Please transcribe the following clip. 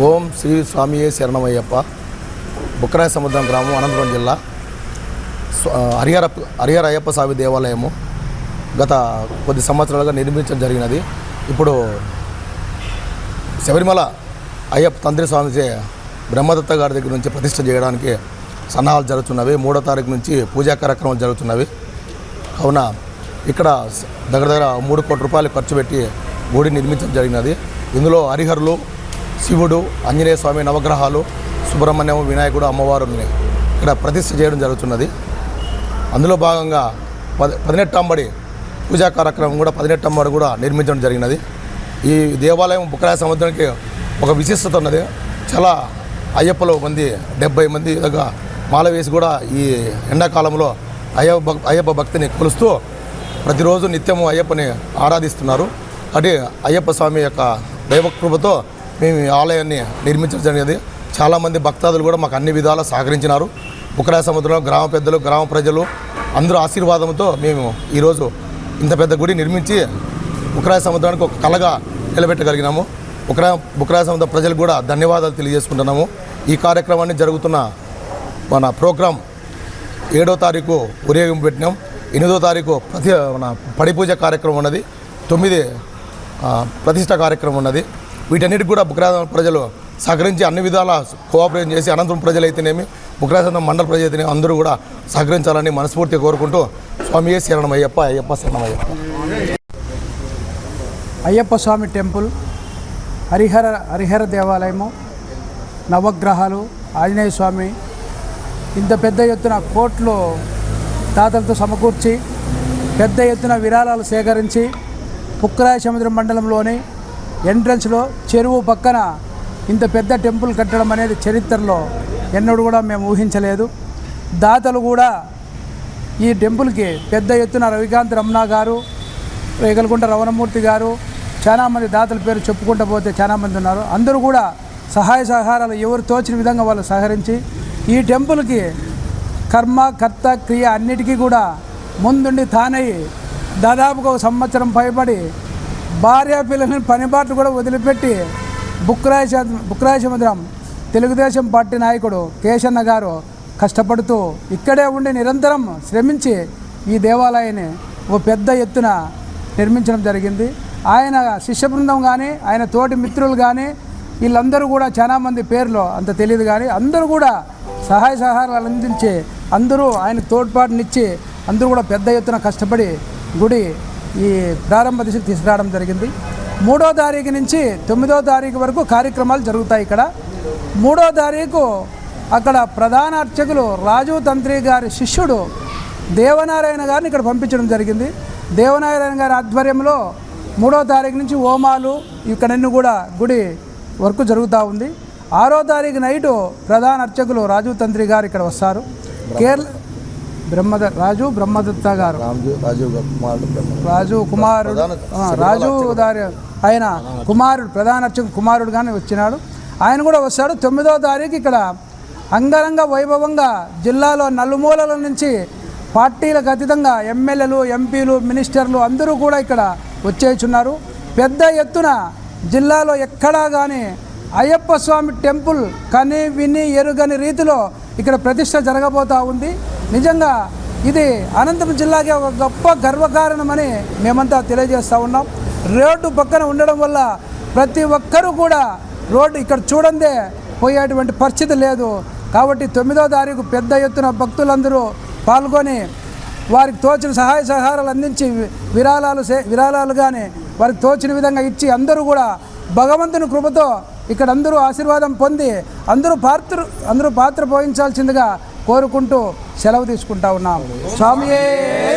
ఓం శ్రీ స్వామియే శరణమయ్యప్ప బుక్కరాయ సముద్రం గ్రామం అనంతపురం జిల్లా హరిహర హరిహర అయ్యప్ప స్వామి దేవాలయము గత కొద్ది సంవత్సరాలుగా నిర్మించడం జరిగినది. ఇప్పుడు శబరిమల అయ్యప్ప తండ్రి స్వామిచే బ్రహ్మదత్త గారి దగ్గర నుంచి ప్రతిష్ట చేయడానికి సన్నాహాలు జరుగుతున్నవి. మూడో తారీఖు నుంచి పూజా కార్యక్రమాలు జరుగుతున్నవి. కావున ఇక్కడ దగ్గర దగ్గర మూడు కోట్ల రూపాయలు ఖర్చు పెట్టి గుడి నిర్మించడం జరిగినది. ఇందులో హరిహరులు శివుడు ఆంజనేయ స్వామి నవగ్రహాలు సుబ్రహ్మణ్యం వినాయకుడు అమ్మవారుని ఇక్కడ ప్రతిష్ఠ చేయడం జరుగుతున్నది. అందులో భాగంగా పది పదినెట్టంబడి పూజా కార్యక్రమం కూడా పదినెట్టంబడి కూడా నిర్మించడం జరిగినది. ఈ దేవాలయం బుక్కరాయ సముద్రానికి ఒక విశిష్టత ఉన్నది. చాలా అయ్యప్పలో మంది డెబ్బై మంది దగ్గర మాల వేసి కూడా ఈ ఎండాకాలంలో అయ్యప్ప అయ్యప్ప భక్తిని కొలుస్తూ ప్రతిరోజు నిత్యము అయ్యప్పని ఆరాధిస్తున్నారు. అంటే అయ్యప్ప స్వామి యొక్క దైవకృపతో మేము ఈ ఆలయాన్ని నిర్మించడం జరిగింది. చాలామంది భక్తాదులు కూడా మాకు అన్ని విధాలా సహకరించినారు. బుక్కరాయ సముద్రంలో గ్రామ పెద్దలు గ్రామ ప్రజలు అందరూ ఆశీర్వాదంతో మేము ఈరోజు ఇంత పెద్ద గుడి నిర్మించి బుక్కరాయ సముద్రానికి ఒక కళగా నిలబెట్టగలిగినాము. బుక్కరాయ బుక్కరాయ సముద్ర ప్రజలకు కూడా ధన్యవాదాలు తెలియజేసుకుంటున్నాము. ఈ కార్యక్రమాన్ని జరుగుతున్న మన ప్రోగ్రాం ఏడో తారీఖు ఊరేగింపు పెట్టినాం. ఎనిమిదో తారీఖు ప్రతి మన పడిపూజ కార్యక్రమం ఉన్నది. తొమ్మిది ప్రతిష్ట కార్యక్రమం ఉన్నది. వీటన్నిటికి కూడా బుక్రాజం ప్రజలు సహకరించి అన్ని విధాల కోఆపరేషన్ చేసి అనంతరం ప్రజలైతేనేమి బుక్రాజం మండల ప్రజలైతేనే అందరూ కూడా సహకరించాలని మనస్ఫూర్తిగా కోరుకుంటూ స్వామియే శరణమయ్యప్ప అయ్యప్ప శరణమయ్యప్ప. అయ్యప్ప స్వామి టెంపుల్ హరిహర హరిహర దేవాలయము నవగ్రహాలు ఆంజనేయ స్వామి ఇంత పెద్ద ఎత్తున కోట్లు తాతలతో సమకూర్చి పెద్ద ఎత్తున విరాళాలు సేకరించి పుక్కరాయ సముద్రం మండలంలోని ఎంట్రన్స్లో చెరువు పక్కన ఇంత పెద్ద టెంపుల్ కట్టడం అనేది చరిత్రలో ఎన్నడూ కూడా మేము ఊహించలేదు. దాతలు కూడా ఈ టెంపుల్కి పెద్ద ఎత్తున రవికాంత్ రమణ గారు రేగలకుంట రవణమూర్తి గారు చాలామంది దాతల పేరు చెప్పుకుంటూ పోతే చాలామంది ఉన్నారు. అందరూ కూడా సహాయ సహకారాలు ఎవరు తోచిన విధంగా వాళ్ళు సహకరించి ఈ టెంపుల్కి కర్మ కర్త క్రియ అన్నిటికీ కూడా ముందుండి తానయ్యి దాదాపుగా ఒక సంవత్సరం పైబడి భార్య పిల్లలని పనిబాట్లు కూడా వదిలిపెట్టి బుక్రాయ స- బుక్రాయ సముద్రం తెలుగుదేశం పార్టీ నాయకుడు కేశన్న గారు కష్టపడుతూ ఇక్కడే ఉండి నిరంతరం శ్రమించి ఈ దేవాలయాన్ని ఓ పెద్ద ఎత్తున నిర్మించడం జరిగింది. ఆయన శిష్య బృందం కానీ ఆయన తోటి మిత్రులు కానీ వీళ్ళందరూ కూడా చాలామంది పేర్లు అంత తెలియదు కానీ అందరూ కూడా సహాయ సహాయాలు అందించి అందరూ ఆయన తోడ్పాటునిచ్చి అందరూ కూడా పెద్ద ఎత్తున కష్టపడి గుడి ఈ ప్రారంభ దిశకు తీసుకురావడం జరిగింది. మూడో తారీఖు నుంచి తొమ్మిదో తారీఖు వరకు కార్యక్రమాలు జరుగుతాయి ఇక్కడ. మూడో తారీఖు అక్కడ ప్రధాన అర్చకులు రాజు తంత్రి గారి శిష్యుడు దేవనారాయణ గారిని ఇక్కడ పంపించడం జరిగింది. దేవనారాయణ గారి ఆధ్వర్యంలో మూడో తారీఖు నుంచి హోమాలు ఇక్కడన్నీ కూడా గుడి వర్క్ జరుగుతూ ఉంది. ఆరో తారీఖు నైటు ప్రధాన అర్చకులు రాజు తంత్రి గారు ఇక్కడ వస్తారు. కేరళ బ్రహ్మద రాజు బ్రహ్మదత్త గారు. రాజు రాజు కుమారుడు రాజు దారి ఆయన కుమారుడు ప్రధాన అర్చకుడు కుమారుడు కానీ వచ్చినాడు. ఆయన కూడా వస్తాడు. తొమ్మిదో తారీఖు ఇక్కడ అంగరంగ వైభవంగా జిల్లాలో నలుమూలల నుంచి పార్టీలకు అతీతంగా ఎమ్మెల్యేలు ఎంపీలు మినిస్టర్లు అందరూ కూడా ఇక్కడ వచ్చేస్తున్నారు. పెద్ద ఎత్తున జిల్లాలో ఎక్కడా కానీ అయ్యప్ప స్వామి టెంపుల్ కని విని ఎరుగని రీతిలో ఇక్కడ ప్రతిష్ట జరగబోతూ ఉంది. నిజంగా ఇది అనంతపురం జిల్లాకి ఒక గొప్ప గర్వకారణమని మేమంతా తెలియజేస్తూ ఉన్నాం. రోడ్డు పక్కన ఉండడం వల్ల ప్రతి ఒక్కరూ కూడా రోడ్డు ఇక్కడ చూడందే పోయేటువంటి పరిస్థితి లేదు. కాబట్టి తొమ్మిదో తారీఖు పెద్ద ఎత్తున భక్తులందరూ పాల్గొని వారికి తోచిన సహాయ సహకారాలు అందించి విరాళాలు విరాళాలు కానీ వారికి తోచిన విధంగా ఇచ్చి అందరూ కూడా భగవంతుని కృపతో ఇక్కడ అందరూ ఆశీర్వాదం పొంది అందరూ పాత్ర అందరూ పాత్ర పోయించాల్సిందిగా కోరుకుంటూ సెలవు తీసుకుంటా ఉన్నాం. స్వామియే!